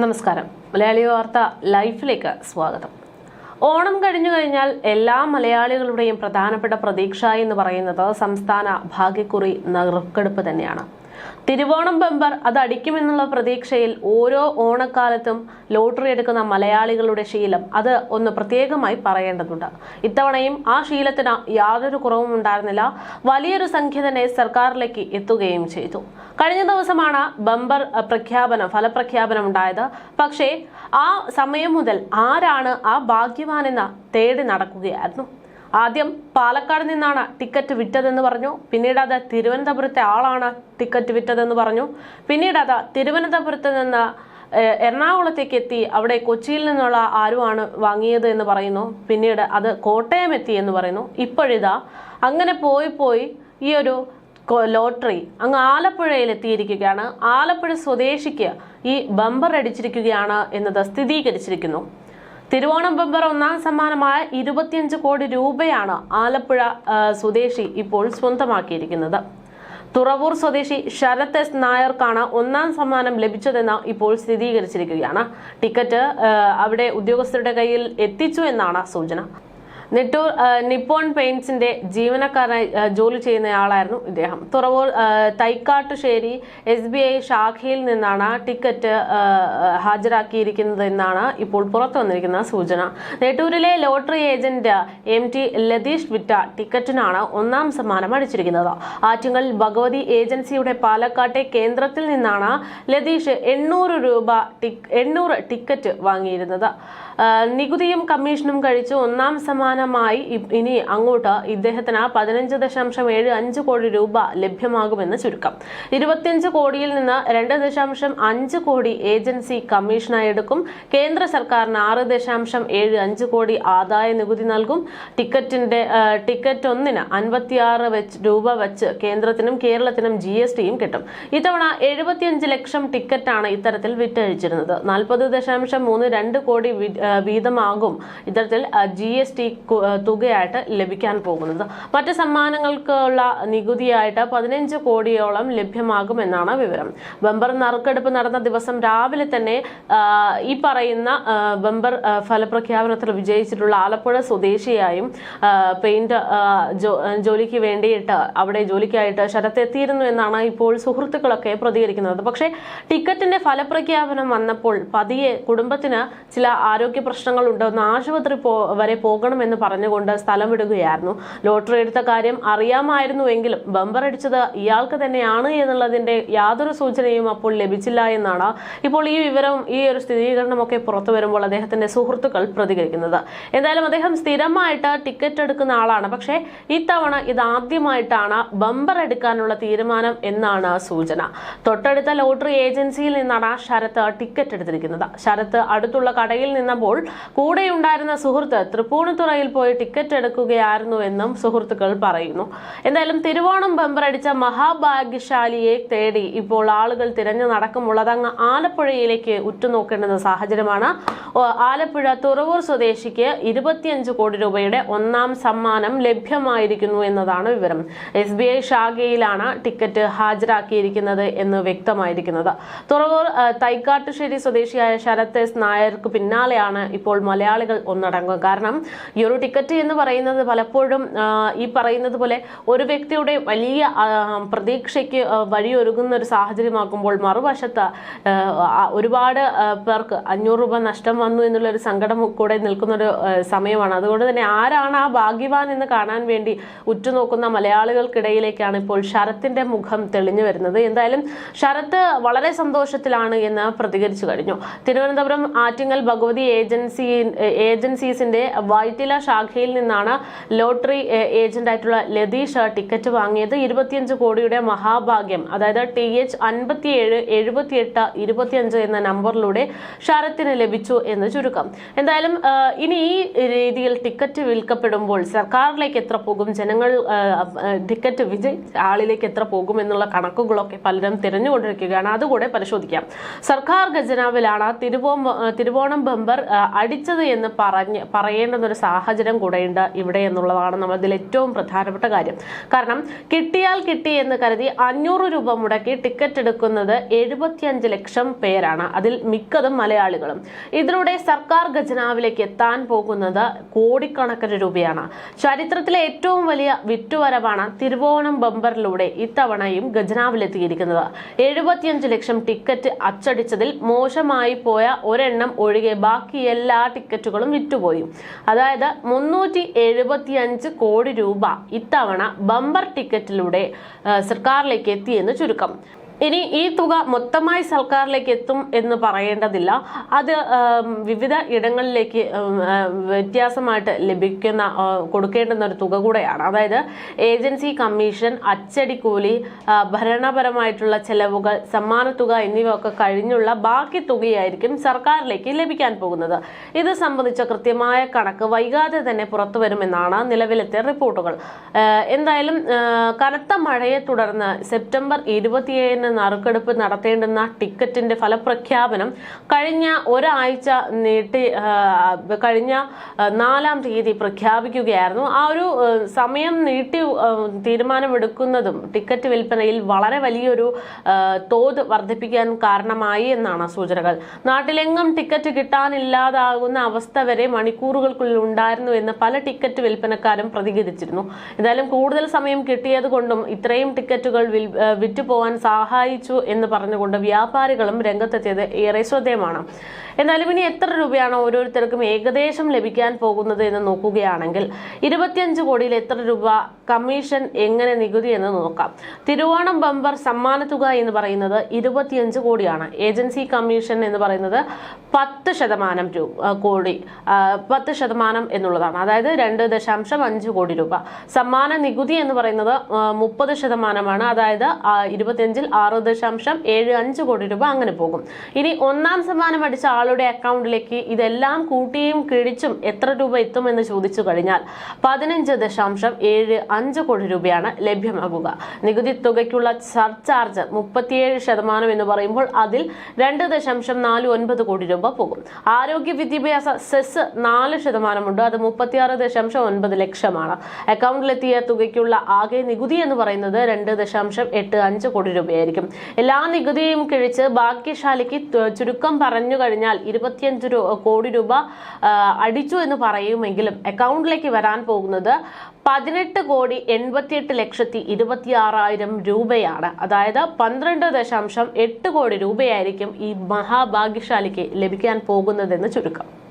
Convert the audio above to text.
നമസ്കാരം. മലയാളി വാർത്ത ലൈഫിലേക്ക് സ്വാഗതം. ഓണം കഴിഞ്ഞു കഴിഞ്ഞാൽ എല്ലാ മലയാളികളുടെയും പ്രധാനപ്പെട്ട പ്രതീക്ഷ എന്ന് പറയുന്നത് സംസ്ഥാന ഭാഗ്യക്കുറി നറുക്കെടുപ്പ് തന്നെയാണ്. തിരുവോണം ബമ്പർ അത് അടിക്കുമെന്നുള്ള പ്രതീക്ഷയിൽ ഓരോ ഓണക്കാലത്തും ലോട്ടറി എടുക്കുന്ന മലയാളികളുടെ ശീലം അത് ഒന്ന് പ്രത്യേകമായി പറയേണ്ടതുണ്ട്. ഇത്തവണയും ആ ശീലത്തിന് യാതൊരു കുറവും ഉണ്ടായിരുന്നില്ല. വലിയൊരു സംഖ്യ തന്നെ സർക്കാരിലേക്ക് എത്തുകയും ചെയ്തു. കഴിഞ്ഞ ദിവസമാണ് ബമ്പർ പ്രഖ്യാപനം ഫലപ്രഖ്യാപനം ഉണ്ടായത്. പക്ഷേ ആ സമയം മുതൽ ആരാണ് ആ ഭാഗ്യവാനെന്ന തേടി നടക്കുകയായിരുന്നു. ആദ്യം പാലക്കാട് നിന്നാണ് ടിക്കറ്റ് വിറ്റതെന്ന് പറഞ്ഞു. പിന്നീട് അത് തിരുവനന്തപുരത്തെ ആളാണ് ടിക്കറ്റ് വിറ്റതെന്ന് പറഞ്ഞു. പിന്നീട് അത് തിരുവനന്തപുരത്ത് നിന്ന് എറണാകുളത്തേക്ക് എത്തി അവിടെ കൊച്ചിയിൽ നിന്നുള്ള ആരുമാണ് വാങ്ങിയത് എന്ന് പറയുന്നു. പിന്നീട് അത് കോട്ടയം എത്തി എന്ന് പറയുന്നു. ഇപ്പോഴിതാ അങ്ങനെ പോയി പോയി ഈ ഒരു ലോട്ടറി അങ്ങ് ആലപ്പുഴയിൽ എത്തിയിരിക്കുകയാണ്. ആലപ്പുഴ സ്വദേശിക്ക് ഈ ബമ്പർ അടിച്ചിരിക്കുകയാണ് എന്നത് സ്ഥിരീകരിച്ചിരിക്കുന്നു. തിരുവോണം ബമ്പർ ഒന്നാം സമ്മാനമായ ഇരുപത്തിയഞ്ച് കോടി രൂപയാണ് ആലപ്പുഴ സ്വദേശി ഇപ്പോൾ സ്വന്തമാക്കിയിരിക്കുന്നത്. തുറവൂർ സ്വദേശി ശരത് എസ് നായർക്കാണ് ഒന്നാം സമ്മാനം ലഭിച്ചതെന്ന് ഇപ്പോൾ സ്ഥിരീകരിച്ചിരിക്കുകയാണ്. ടിക്കറ്റ് അവിടെ ഉദ്യോഗസ്ഥരുടെ കയ്യിൽ എത്തിച്ചു എന്നാണ് സൂചന. നെട്ടൂർ നിപ്പോൺ പെയിന്റ്സിന്റെ ജീവനക്കാരനായി ജോലി ചെയ്യുന്നയാളായിരുന്നു ഇദ്ദേഹം. Thuravoor Thaikkattussery S B I ശാഖയിൽ നിന്നാണ് ടിക്കറ്റ് ആ, ആ, ഹാജരാക്കിയിരിക്കുന്നത് എന്നാണ് ഇപ്പോൾ പുറത്തു വന്നിരിക്കുന്ന സൂചന. നെട്ടൂരിലെ lottery agent M T Latheesh വിറ്റ ടിക്കറ്റിനാണ് ഒന്നാം സമ്മാനം അടിച്ചിരിക്കുന്നത്. ആറ്റിങ്ങൽ ഭഗവതി ഏജൻസിയുടെ പാലക്കാട്ടെ കേന്ദ്രത്തിൽ നിന്നാണ് ലതീഷ് എണ്ണൂറ് രൂപ എണ്ണൂറ് ടിക്കറ്റ് വാങ്ങിയിരുന്നത്. നികുതിയും കമ്മീഷനും കഴിച്ച് ഒന്നാം സമ്മാനമായി ഇ- ഇനി അങ്ങോട്ട് ഇദ്ദേഹത്തിന് പതിനഞ്ച് ദശാംശം ഏഴ് അഞ്ച് കോടി രൂപ ലഭ്യമാകുമെന്ന് ചുരുക്കം. ഇരുപത്തിയഞ്ച് കോടിയിൽ നിന്ന് രണ്ട് ദശാംശം അഞ്ച് കോടി ഏജൻസി കമ്മീഷനായി എടുക്കും. കേന്ദ്ര സർക്കാരിന് ആറ് ദശാംശം ഏഴ് അഞ്ച് കോടി ആദായ നികുതി നൽകും. ടിക്കറ്റിന്റെ ടിക്കറ്റ് ഒന്നിന് അൻപത്തിയാറ് വെച്ച് രൂപ വെച്ച് കേന്ദ്രത്തിനും കേരളത്തിനും ജി എസ് ടിയും കിട്ടും. ഇത്തവണ എഴുപത്തിയഞ്ച് ലക്ഷം ടിക്കറ്റാണ് ഇത്തരത്തിൽ വിറ്റഴിച്ചിരുന്നത്. നാൽപ്പത് ദശാംശം മൂന്ന് രണ്ട് കോടി വീതമാകും ഇത്തരത്തിൽ ജി എസ് ടി തുകയായിട്ട് ലഭിക്കാൻ പോകുന്നത്. മറ്റ് സമ്മാനങ്ങൾക്കുള്ള നികുതിയായിട്ട് പതിനഞ്ച് കോടിയോളം ലഭ്യമാകുമെന്നാണ് വിവരം. ബമ്പർ നറുക്കെടുപ്പ് നടന്ന ദിവസം രാവിലെ തന്നെ ഈ പറയുന്ന ബമ്പർ ഫലപ്രഖ്യാപനത്തിൽ വിജയിച്ചിട്ടുള്ള ആലപ്പുഴ സ്വദേശിയായും പെയിന്റ് ജോലിക്ക് വേണ്ടിയിട്ട് അവിടെ ജോലിക്കായിട്ട് ശരത്ത് എത്തിയിരുന്നു എന്നാണ് ഇപ്പോൾ സുഹൃത്തുക്കളൊക്കെ പ്രതികരിക്കുന്നത്. പക്ഷേ ടിക്കറ്റിന്റെ ഫലപ്രഖ്യാപനം വന്നപ്പോൾ പതിയെ കുടുംബത്തിന് ചില ആരോഗ്യ പ്രശ്നങ്ങൾ ഉണ്ടെന്ന് ആശുപത്രി വരെ പോകണമെന്ന് പറഞ്ഞുകൊണ്ട് സ്ഥലം വിടുകയായിരുന്നു. ലോട്ടറി എടുത്ത കാര്യം അറിയാമായിരുന്നുവെങ്കിലും ബമ്പർ അടിച്ചത് ഇയാൾക്ക് തന്നെയാണ് എന്നുള്ളതിന്റെ യാതൊരു സൂചനയും അപ്പോൾ ലഭിച്ചില്ല എന്നാണ് ഇപ്പോൾ ഈ വിവരം ഈ ഒരു സ്ഥിരീകരണമൊക്കെ പുറത്തു വരുമ്പോൾ അദ്ദേഹത്തിന്റെ സുഹൃത്തുക്കൾ പ്രതികരിക്കുന്നത്. എന്തായാലും അദ്ദേഹം സ്ഥിരമായിട്ട് ടിക്കറ്റ് എടുക്കുന്ന ആളാണ്. പക്ഷേ ഇത്തവണ ഇതാദ്യമായിട്ടാണ് ബമ്പർ എടുക്കാനുള്ള തീരുമാനം എന്നാണ് സൂചന. തൊട്ടടുത്ത ലോട്ടറി ഏജൻസിയിൽ നിന്നാണ് ശരത്ത് ടിക്കറ്റ് എടുത്തിരിക്കുന്നത്. ശരത്ത് അടുത്തുള്ള കടയിൽ നിന്നപ്പോൾ കൂടെയുണ്ടായിരുന്ന സുഹൃത്ത് തൃപ്പൂണിത്തുറയിൽ പോയി ടിക്കറ്റ് എടുക്കുകയായിരുന്നു എന്നും സുഹൃത്തുക്കൾ പറയുന്നു. എന്തായാലും തിരുവോണം ബമ്പർ അടിച്ച മഹാഭാഗ്യശാലിയെ തേടി ഇപ്പോൾ ആളുകൾ തിരഞ്ഞു നടക്കുമുള്ളത് അങ്ങ് ആലപ്പുഴയിലേക്ക് ഉറ്റുനോക്കേണ്ടുന്ന സാഹചര്യമാണ്. ആലപ്പുഴ തുറവൂർ സ്വദേശിക്ക് ഇരുപത്തിയഞ്ച് കോടി രൂപയുടെ ഒന്നാം സമ്മാനം ലഭ്യമായിരിക്കുന്നു എന്നതാണ് വിവരം. എസ് ബി ഐ ശാഖയിലാണ് ടിക്കറ്റ് ഹാജരാക്കിയിരിക്കുന്നത് എന്ന് വ്യക്തമായിരിക്കുന്നത്. തുറവൂർ തൈക്കാട്ടുശ്ശേരി സ്വദേശിയായ ശരത് എസ് നായർക്ക് പിന്നാലെയാണ് ഇപ്പോൾ മലയാളികൾ ഒന്നടങ്കം. കാരണം ഒരു ടിക്കറ്റ് എന്ന് പറയുന്നത് പലപ്പോഴും ഈ പറയുന്നത് പോലെ ഒരു വ്യക്തിയുടെ വലിയ പ്രതീക്ഷയ്ക്ക് വഴിയൊരുങ്ങുന്ന ഒരു സാഹചര്യമാക്കുമ്പോൾ മറുവശത്ത് ഒരുപാട് പേർക്ക് അഞ്ഞൂറ് രൂപ നഷ്ടം വന്നു എന്നുള്ളൊരു സങ്കടം കൂടെ നിൽക്കുന്നൊരു സമയമാണ്. അതുകൊണ്ട് തന്നെ ആരാണ് ആ ഭാഗ്യവാൻ എന്ന് കാണാൻ വേണ്ടി ഉറ്റുനോക്കുന്ന മലയാളികൾക്കിടയിലേക്കാണ് ഇപ്പോൾ ശരത്തിന്റെ മുഖം തെളിഞ്ഞു വരുന്നത്. എന്തായാലും ശരത്ത് വളരെ സന്തോഷത്തിലാണ് എന്ന് പ്രതികരിച്ചു കഴിഞ്ഞു. തിരുവനന്തപുരം ആറ്റിങ്ങൽ ഭഗവതി ഏജൻസി ഏജൻസീസിന്റെ വൈറ്റില ശാഖയിൽ നിന്നാണ് ലോട്ടറി ഏജന്റ് ആയിട്ടുള്ള ലതീഷ് ടിക്കറ്റ് വാങ്ങിയത്. ഇരുപത്തിയഞ്ച് കോടിയുടെ മഹാഭാഗ്യം അതായത് ടി എച്ച് അൻപത്തിയേഴ് എഴുപത്തിയെട്ട് ഇരുപത്തിയഞ്ച് എന്ന നമ്പറിലൂടെ ശരത്തിന് ലഭിച്ചു എന്ന് ചുരുക്കം. എന്തായാലും ഇനി ഈ രീതിയിൽ ടിക്കറ്റ് വിൽക്കപ്പെടുമ്പോൾ സർക്കാരിലേക്ക് എത്ര പോകും? ജനങ്ങൾ ടിക്കറ്റ് വിജയ് ആളിലേക്ക് എത്ര പോകും എന്നുള്ള കണക്കുകളൊക്കെ പലരും തിരഞ്ഞുകൊണ്ടിരിക്കുകയാണ്. അതുകൂടെ പരിശോധിക്കാം. സർക്കാർ ഖജനാവിലാണ് തിരുവോം തിരുവോണം ബമ്പർ അടിച്ചത് എന്ന് പറഞ്ഞ് പറയേണ്ടുന്ന ഒരു സാഹചര്യം സാഹചര്യം കൂടെയുണ്ട് ഇവിടെ എന്നുള്ളതാണ് നമ്മൾ ഇതിൽ ഏറ്റവും പ്രധാനപ്പെട്ട കാര്യം. കാരണം കിട്ടിയാൽ കിട്ടി എന്ന് കരുതി അഞ്ഞൂറ് രൂപ മുടക്കി ടിക്കറ്റ് എടുക്കുന്നത് എഴുപത്തിയഞ്ച് ലക്ഷം പേരാണ്. അതിൽ മിക്കതും മലയാളികളും. ഇതിലൂടെ സർക്കാർ ഖജനാവിലേക്ക് എത്താൻ പോകുന്നത് കോടിക്കണക്കിന് രൂപയാണ്. ചരിത്രത്തിലെ ഏറ്റവും വലിയ വിറ്റുവരവാണ് തിരുവോണം ബമ്പറിലൂടെ ഇത്തവണയും ഖജനാവിലെത്തിയിരിക്കുന്നത്. എഴുപത്തിയഞ്ച് ലക്ഷം ടിക്കറ്റ് അച്ചടിച്ചതിൽ മോശമായി പോയ ഒരെണ്ണം ഒഴികെ ബാക്കി എല്ലാ ടിക്കറ്റുകളും വിറ്റുപോയി. അതായത് മുന്നൂറ്റി എഴുപത്തിയഞ്ച് കോടി രൂപ ഇത്തവണ ബമ്പർ ടിക്കറ്റിലൂടെ സർക്കാരിലേക്ക് എത്തിയെന്ന് ചുരുക്കം. ഇനി ഈ തുക മൊത്തമായി സർക്കാരിലേക്ക് എത്തും എന്ന് പറയേണ്ടതില്ല. അത് വിവിധ ഇടങ്ങളിലേക്ക് വ്യത്യാസമായിട്ട് ലഭിക്കുന്ന കൊടുക്കേണ്ടുന്ന ഒരു തുക കൂടെയാണ്. അതായത് ഏജൻസി കമ്മീഷൻ അച്ചടിക്കൂലി ഭരണപരമായിട്ടുള്ള ചെലവുകൾ എന്നിവ ഒക്കെ കഴിഞ്ഞുള്ള ബാക്കി തുകയായിരിക്കും സർക്കാരിലേക്ക് ലഭിക്കാൻ പോകുന്നത്. ഇത് സംബന്ധിച്ച കൃത്യമായ കണക്ക് വൈകാതെ തന്നെ പുറത്തു വരുമെന്നാണ് നിലവിലത്തെ റിപ്പോർട്ടുകൾ. എന്തായാലും കനത്ത മഴയെ തുടർന്ന് സെപ്റ്റംബർ ഇരുപത്തിയേഴിന് നറുക്കെടുപ്പ് നടത്തേണ്ടുന്ന ടിക്കറ്റിന്റെ ഫലപ്രഖ്യാപനം കഴിഞ്ഞ ഒരാഴ്ച നീട്ടി കഴിഞ്ഞ നാലാം തീയതി പ്രഖ്യാപിക്കുകയായിരുന്നു. ആ ഒരു സമയം നീട്ടി തീരുമാനമെടുക്കുന്നതും ടിക്കറ്റ് വിൽപ്പനയിൽ വളരെ വലിയൊരു തോത് വർദ്ധിപ്പിക്കാൻ കാരണമായി എന്നാണ് സൂചനകൾ. നാട്ടിലെങ്ങും ടിക്കറ്റ് കിട്ടാനില്ലാതാകുന്ന അവസ്ഥ വരെ മണിക്കൂറുകൾക്കുള്ളിൽ ഉണ്ടായിരുന്നു എന്ന് പല ടിക്കറ്റ് വിൽപ്പനക്കാരും പ്രതികരിച്ചിരുന്നു. എന്തായാലും കൂടുതൽ സമയം കിട്ടിയത് കൊണ്ടും ഇത്രയും ടിക്കറ്റുകൾ വിറ്റുപോകാൻ വിറ്റുപോകാൻ സഹായിച്ചു എന്ന് പറഞ്ഞുകൊണ്ട് വ്യാപാരികളും രംഗത്തെത്തിയത് ഏറെ ശ്രദ്ധേയമാണ്. എന്നാലും ഇനി എത്ര രൂപയാണ് ഓരോരുത്തർക്കും ഏകദേശം ലഭിക്കാൻ പോകുന്നത് എന്ന് നോക്കുകയാണെങ്കിൽ ഇരുപത്തിയഞ്ച് കോടിയിൽ എത്ര രൂപ കമ്മീഷൻ എങ്ങനെ നികുതി എന്ന് നോക്കാം. തിരുവോണം ബമ്പർ സമ്മാനത്തുക എന്ന് പറയുന്നത് ഇരുപത്തിയഞ്ച് കോടിയാണ്. ഏജൻസി കമ്മീഷൻ എന്ന് പറയുന്നത് പത്ത് ശതമാനം കോടി പത്ത് ശതമാനം എന്നുള്ളതാണ്. അതായത് രണ്ട് ദശാംശം അഞ്ച് കോടി രൂപ. സമ്മാന നികുതി എന്ന് പറയുന്നത് മുപ്പത് ശതമാനമാണ്. അതായത് ഇരുപത്തിയഞ്ചിൽ ആറ് ദശാംശം ഏഴ് അഞ്ച് കോടി രൂപ അങ്ങനെ പോകും. ഇനി ഒന്നാം സമ്മാനം അടിച്ച ആളുടെ അക്കൗണ്ടിലേക്ക് ഇതെല്ലാം കൂട്ടിയും കിഴിച്ചും എത്ര രൂപ എത്തുമെന്ന് ചോദിച്ചു കഴിഞ്ഞാൽ പതിനഞ്ച് ദശാംശം ഏഴ് അഞ്ച് കോടി രൂപയാണ് ലഭ്യമാകുക. നികുതി തുകയ്ക്കുള്ള സർചാർജ് മുപ്പത്തിയേഴ് ശതമാനം എന്ന് പറയുമ്പോൾ അതിൽ രണ്ട് ദശാംശം നാല് ഒൻപത് കോടി രൂപ പോകും. ആരോഗ്യ വിദ്യാഭ്യാസ സെസ് നാല് ശതമാനമുണ്ട്. അത് മുപ്പത്തിയാറ് ദശാംശം ഒൻപത് ലക്ഷമാണ്. അക്കൗണ്ടിലെത്തിയ തുകയ്ക്കുള്ള ആകെ നികുതി എന്ന് പറയുന്നത് രണ്ട് ദശാംശം എട്ട് അഞ്ച് കോടി രൂപയായിരിക്കും. എല്ലാ നികുതിയും കിഴിച്ച് ഭാഗ്യശാലിക്ക് ചുരുക്കം പറഞ്ഞു കഴിഞ്ഞാൽ ഇരുപത്തിയഞ്ച് കോടി രൂപ അടിച്ചു എന്ന് പറയുമെങ്കിലും അക്കൗണ്ടിലേക്ക് വരാൻ പോകുന്നത് പതിനെട്ട് കോടി എൺപത്തിയെട്ട് ലക്ഷത്തി ഇരുപത്തി ആറായിരം രൂപയാണ്. അതായത് പന്ത്രണ്ട് ദശാംശം എട്ട് കോടി രൂപയായിരിക്കും ഈ മഹാഭാഗ്യശാലിക്ക് ലഭിക്കാൻ പോകുന്നതെന്ന് ചുരുക്കം.